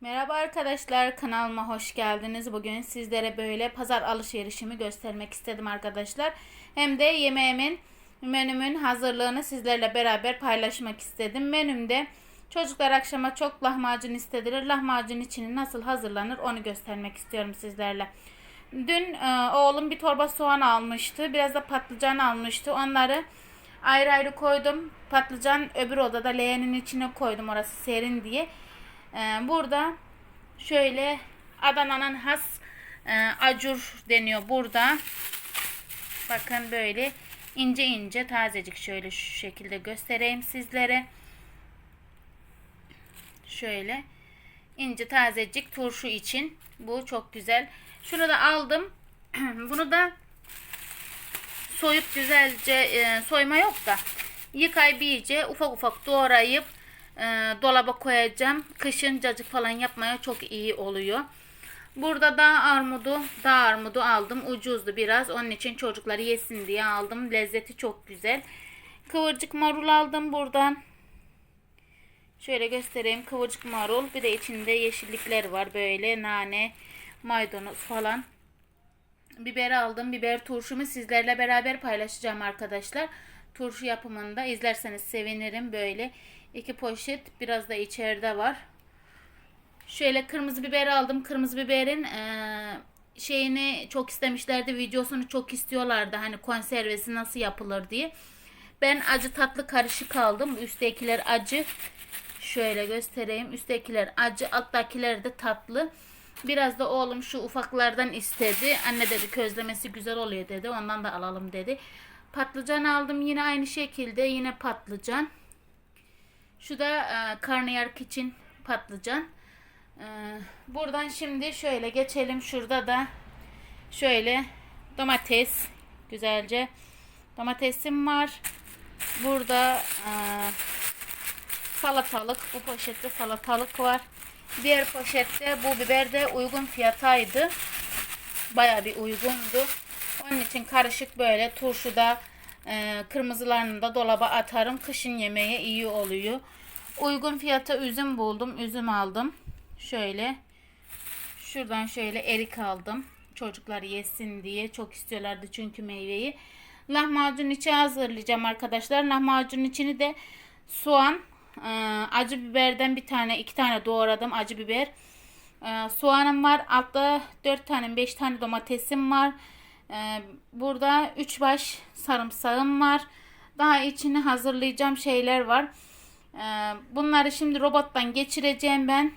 Merhaba arkadaşlar kanalıma hoş geldiniz. Bugün sizlere böyle pazar alışverişimi göstermek istedim arkadaşlar. Hem de yemeğimin menümün hazırlığını sizlerle beraber paylaşmak istedim. Menümde çocuklar akşama çok lahmacun istediler. Lahmacun içini nasıl hazırlanır onu göstermek istiyorum sizlerle. Dün e, oğlum bir torba soğan almıştı. Biraz da patlıcan almıştı. Onları ayrı ayrı koydum. Patlıcan öbür odada leğenin içine koydum orası serin diye. Ee, burada şöyle Adana'nın has e, acur deniyor burada. Bakın böyle ince ince tazecik şöyle şu şekilde göstereyim sizlere. Şöyle ince tazecik turşu için bu çok güzel. Şunu da aldım. Bunu da soyup güzelce e, soyma yok da yıkayıp iyice ufak ufak doğrayıp e, dolaba koyacağım. Kışın cacık falan yapmaya çok iyi oluyor. Burada da armudu, dağ armudu aldım. Ucuzdu biraz. Onun için çocukları yesin diye aldım. Lezzeti çok güzel. Kıvırcık marul aldım buradan. Şöyle göstereyim. Kıvırcık marul. Bir de içinde yeşillikler var. Böyle nane, maydanoz falan. Biber aldım. Biber turşumu sizlerle beraber paylaşacağım arkadaşlar. Turşu yapımında izlerseniz sevinirim. Böyle iki poşet biraz da içeride var. Şöyle kırmızı biber aldım. Kırmızı biberin eee, şeyini çok istemişlerdi. Videosunu çok istiyorlardı. Hani konservesi nasıl yapılır diye. Ben acı tatlı karışık aldım. Üsttekiler acı. Şöyle göstereyim. Üsttekiler acı, alttakiler de tatlı. Biraz da oğlum şu ufaklardan istedi. Anne dedi közlemesi güzel oluyor dedi. Ondan da alalım dedi. Patlıcan aldım yine aynı şekilde. Yine patlıcan. Şu da e, karnıyarık için patlıcan. E, buradan şimdi şöyle geçelim. Şurada da şöyle domates güzelce domatesim var. Burada e, salatalık. Bu poşette salatalık var. Diğer poşette bu biber de uygun fiyataydı. Baya bir uygundu. Onun için karışık böyle turşuda e, kırmızılarını da dolaba atarım. Kışın yemeğe iyi oluyor. Uygun fiyata üzüm buldum. Üzüm aldım. Şöyle. Şuradan şöyle erik aldım. Çocuklar yesin diye. Çok istiyorlardı çünkü meyveyi. Lahmacun içi hazırlayacağım arkadaşlar. Lahmacun içini de soğan, e, acı biberden bir tane, iki tane doğradım acı biber. E, soğanım var. Altta 4 tane, 5 tane domatesim var. E, burada 3 baş sarımsağım var. Daha içini hazırlayacağım şeyler var. E, bunları şimdi robottan geçireceğim ben.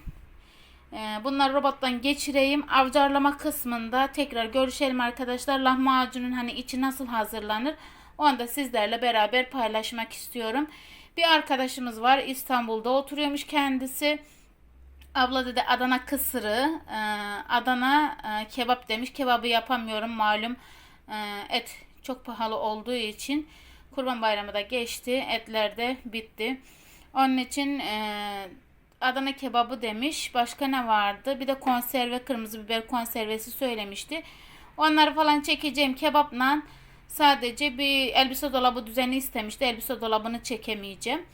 E, bunları robottan geçireyim. Avcarlama kısmında tekrar görüşelim arkadaşlar. Lahmacunun hani içi nasıl hazırlanır? Onu da sizlerle beraber paylaşmak istiyorum. Bir arkadaşımız var İstanbul'da oturuyormuş kendisi. Abla dedi Adana kısırı, e, Adana e, kebap demiş. Kebabı yapamıyorum malum e, et çok pahalı olduğu için. Kurban bayramı da geçti, etler de bitti. Onun için e, Adana kebabı demiş. Başka ne vardı? Bir de konserve, kırmızı biber konservesi söylemişti. Onları falan çekeceğim kebapla. Sadece bir elbise dolabı düzeni istemişti. Elbise dolabını çekemeyeceğim.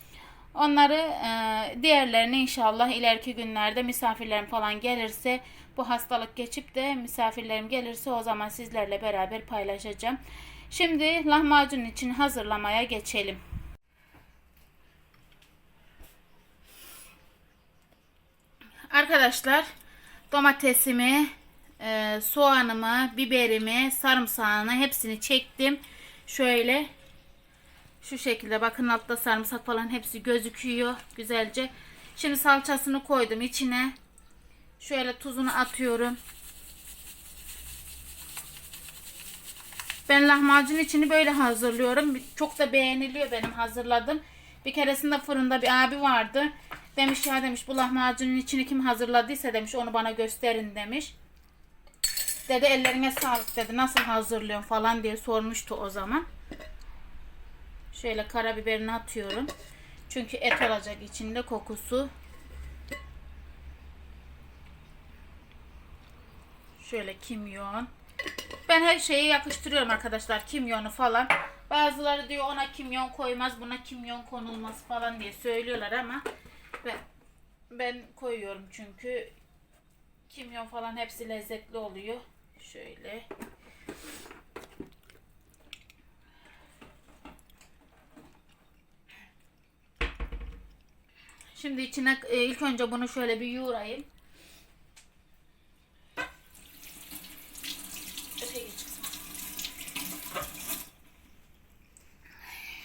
Onları e, diğerlerini inşallah ileriki günlerde misafirlerim falan gelirse bu hastalık geçip de misafirlerim gelirse o zaman sizlerle beraber paylaşacağım. Şimdi lahmacun için hazırlamaya geçelim. Arkadaşlar domatesimi, e, soğanımı, biberimi, sarımsağını hepsini çektim. Şöyle şu şekilde bakın altta sarımsak falan hepsi gözüküyor güzelce. Şimdi salçasını koydum içine. Şöyle tuzunu atıyorum. Ben lahmacun içini böyle hazırlıyorum. Çok da beğeniliyor benim hazırladım. Bir keresinde fırında bir abi vardı. Demiş ya demiş bu lahmacunun içini kim hazırladıysa demiş onu bana gösterin demiş. Dedi ellerine sağlık dedi nasıl hazırlıyorsun falan diye sormuştu o zaman. Şöyle karabiberini atıyorum. Çünkü et olacak içinde kokusu. Şöyle kimyon. Ben her şeyi yakıştırıyorum arkadaşlar. Kimyonu falan. Bazıları diyor ona kimyon koymaz, buna kimyon konulmaz falan diye söylüyorlar ama ben Ben koyuyorum çünkü kimyon falan hepsi lezzetli oluyor. Şöyle. Şimdi içine e, ilk önce bunu şöyle bir yoğurayım.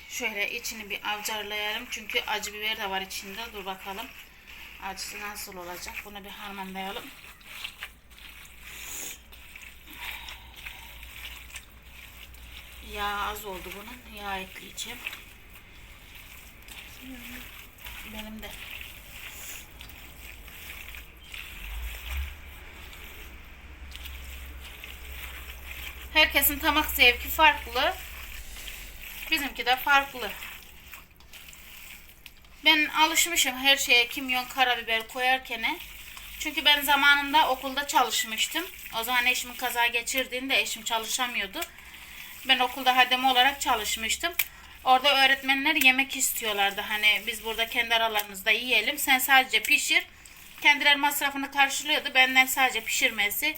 Şöyle içini bir avcarlayalım. Çünkü acı biber de var içinde. Dur bakalım. Acısı nasıl olacak? Bunu bir harmanlayalım. Yağ az oldu bunun. Yağ ekleyeceğim. Benim de. Herkesin tamak zevki farklı. Bizimki de farklı. Ben alışmışım her şeye kimyon, karabiber koyarken. Çünkü ben zamanında okulda çalışmıştım. O zaman eşimin kaza geçirdiğinde eşim çalışamıyordu. Ben okulda hademe olarak çalışmıştım. Orada öğretmenler yemek istiyorlardı. Hani biz burada kendi aralarımızda yiyelim. Sen sadece pişir. Kendileri masrafını karşılıyordu. Benden sadece pişirmesi.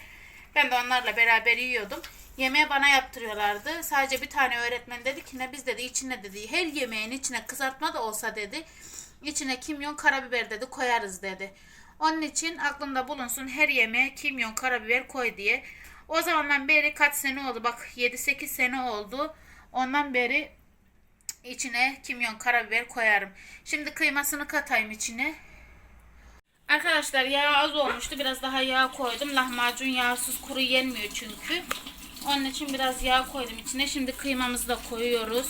Ben de onlarla beraber yiyordum. Yemeği bana yaptırıyorlardı. Sadece bir tane öğretmen dedi ki ne biz dedi içine dedi her yemeğin içine kızartma da olsa dedi içine kimyon karabiber dedi koyarız dedi. Onun için aklımda bulunsun her yemeğe kimyon karabiber koy diye. O zamandan beri kaç sene oldu bak 7-8 sene oldu. Ondan beri içine kimyon karabiber koyarım. Şimdi kıymasını katayım içine. Arkadaşlar yağ az olmuştu. Biraz daha yağ koydum. Lahmacun yağsız kuru yenmiyor çünkü. Onun için biraz yağ koydum içine. Şimdi kıymamızı da koyuyoruz.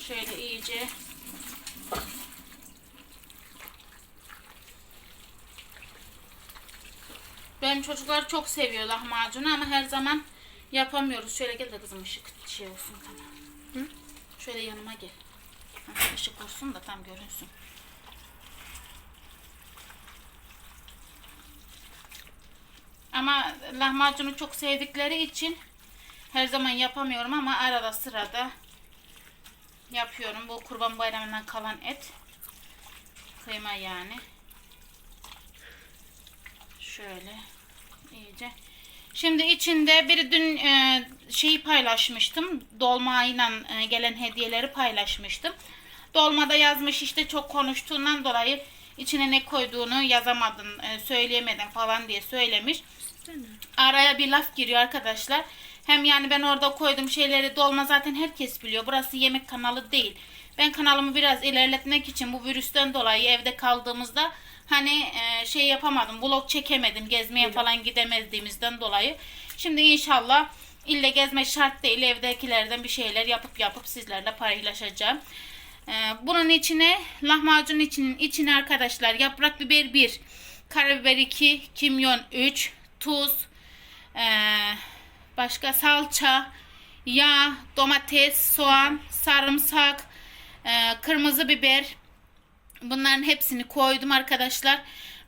Şöyle iyice Benim çocuklar çok seviyor lahmacunu ama her zaman yapamıyoruz. Şöyle gel de kızım ışık şey olsun tamam. Hı? Şöyle yanıma gel. Ha, ışık olsun da tam görünsün. Ama lahmacunu çok sevdikleri için her zaman yapamıyorum ama arada sırada yapıyorum. Bu kurban bayramından kalan et. Kıyma yani. Şöyle iyice. Şimdi içinde bir dün e, şeyi paylaşmıştım. Dolmayla e, gelen hediyeleri paylaşmıştım. Dolmada yazmış işte çok konuştuğundan dolayı içine ne koyduğunu yazamadın, e, söyleyemedin falan diye söylemiş. Araya bir laf giriyor arkadaşlar. Hem yani ben orada koyduğum şeyleri dolma zaten herkes biliyor. Burası yemek kanalı değil. Ben kanalımı biraz ilerletmek için bu virüsten dolayı evde kaldığımızda hani e, şey yapamadım. Vlog çekemedim. Gezmeye falan gidemediğimizden dolayı. Şimdi inşallah ille gezme şart değil. Evdekilerden bir şeyler yapıp yapıp sizlerle paylaşacağım. E, bunun içine lahmacun için içine arkadaşlar yaprak biber 1, karabiber 2, kimyon 3, tuz, e, başka salça, yağ, domates, soğan, sarımsak, e, kırmızı biber. Bunların hepsini koydum arkadaşlar.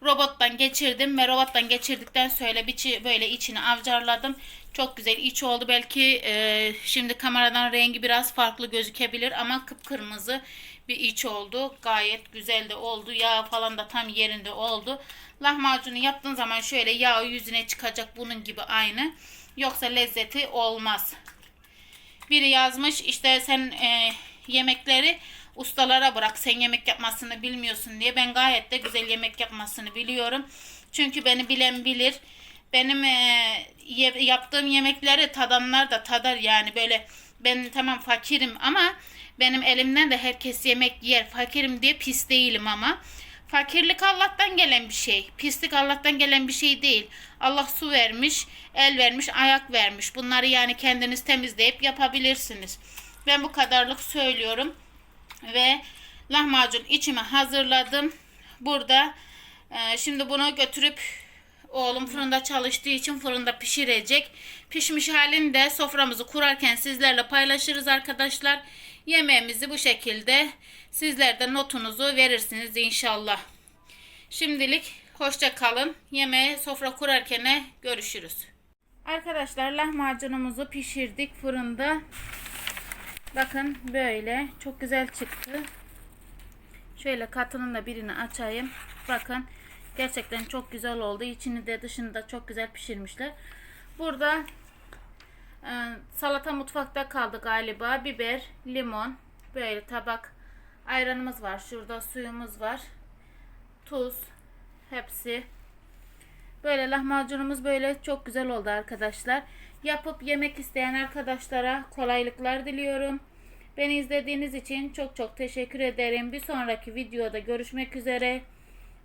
Robottan geçirdim ve robottan geçirdikten sonra böyle içini avcarladım. Çok güzel iç oldu. Belki e, şimdi kameradan rengi biraz farklı gözükebilir ama kıpkırmızı bir iç oldu. Gayet güzel de oldu. Yağ falan da tam yerinde oldu. Lahmacunu yaptığın zaman şöyle yağ yüzüne çıkacak bunun gibi aynı. Yoksa lezzeti olmaz. Biri yazmış işte sen e, yemekleri ustalara bırak. Sen yemek yapmasını bilmiyorsun diye. Ben gayet de güzel yemek yapmasını biliyorum. Çünkü beni bilen bilir. Benim e, ye- yaptığım yemekleri tadanlar da tadar yani böyle ben tamam fakirim ama benim elimden de herkes yemek yer. Fakirim diye pis değilim ama. Fakirlik Allah'tan gelen bir şey. Pislik Allah'tan gelen bir şey değil. Allah su vermiş, el vermiş, ayak vermiş. Bunları yani kendiniz temizleyip yapabilirsiniz. Ben bu kadarlık söylüyorum. Ve lahmacun içime hazırladım. Burada e, şimdi bunu götürüp oğlum fırında çalıştığı için fırında pişirecek. Pişmiş halini de soframızı kurarken sizlerle paylaşırız arkadaşlar. Yemeğimizi bu şekilde sizler de notunuzu verirsiniz inşallah. Şimdilik hoşça kalın. Yemeğe sofra kurarken görüşürüz. Arkadaşlar lahmacunumuzu pişirdik fırında. Bakın böyle çok güzel çıktı. Şöyle katının da birini açayım. Bakın gerçekten çok güzel oldu. İçini de dışını da çok güzel pişirmişler. Burada e, salata mutfakta kaldı galiba. Biber, limon, böyle tabak ayranımız var. Şurada suyumuz var. Tuz, hepsi. Böyle lahmacunumuz böyle çok güzel oldu arkadaşlar. Yapıp yemek isteyen arkadaşlara kolaylıklar diliyorum. Beni izlediğiniz için çok çok teşekkür ederim. Bir sonraki videoda görüşmek üzere.